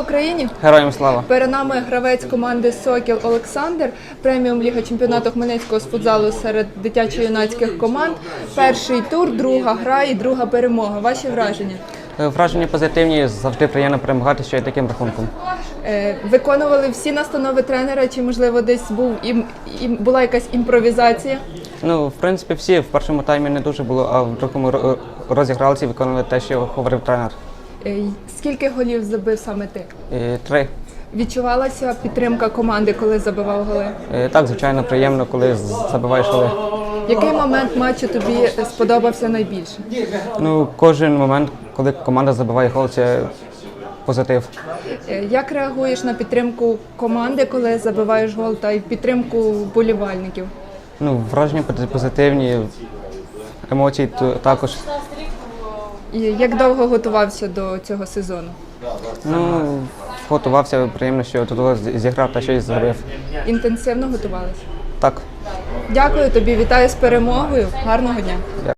Україні Героям слава! перед нами гравець команди Сокіл Олександр, преміум Ліга чемпіонату Хмельницького з футзалу серед дитячо-юнацьких команд. Перший тур, друга гра і друга перемога. Ваші враження? Е, Враження позитивні, завжди приємно перемагати ще й таким рахунком. Е, Виконували всі настанови тренера, чи можливо десь був ім- була якась імпровізація? Ну, в принципі, всі в першому таймі не дуже було, а в другому ро- розігралці виконували те, що говорив тренер. Е, Скільки голів забив саме ти? Три. Відчувалася підтримка команди, коли забивав голи? Е, Так, звичайно, приємно, коли забиваєш голи. Який момент матчу тобі сподобався найбільше? Ну, кожен момент, коли команда забиває гол, це позитив. Е, Як реагуєш на підтримку команди, коли забиваєш гол, та й підтримку вболівальників? Ну, враження позитивні, емоції також. І як довго готувався до цього сезону? Ну, готувався, приємно, що тут зіграв та щось зробив. Інтенсивно готувалися? Так. Дякую тобі, вітаю з перемогою. Гарного дня.